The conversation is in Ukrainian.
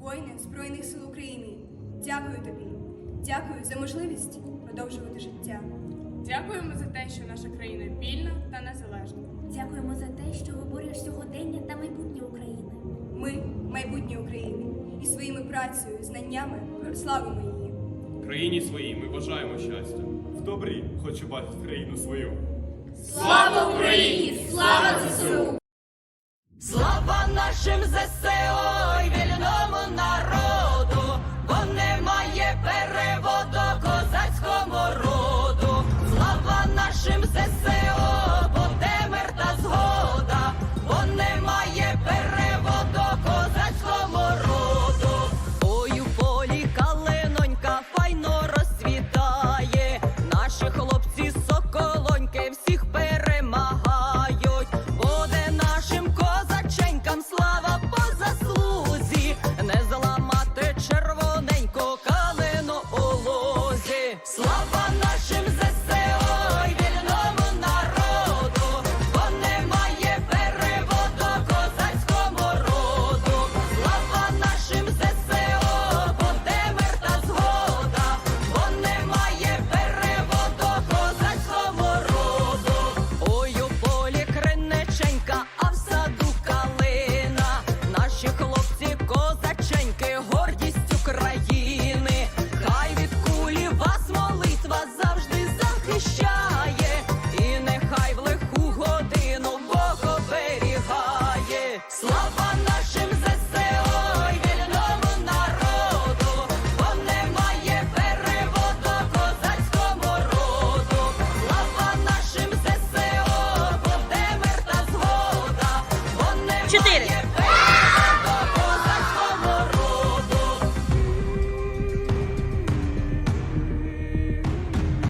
воїни Збройних сил України. Дякую тобі, дякую за можливість продовжувати життя. Дякуємо за те, що наша країна вільна та незалежна. Дякуємо за те, що виборюєш сьогодення та майбутнє України. Ми майбутнє України і своїми працею, знаннями прославимо її. Країні своїй ми бажаємо щастя. В добрі хочу бачити країну свою. Слава Україні! Слава ЗСУ! Слава нашим ЗСУ!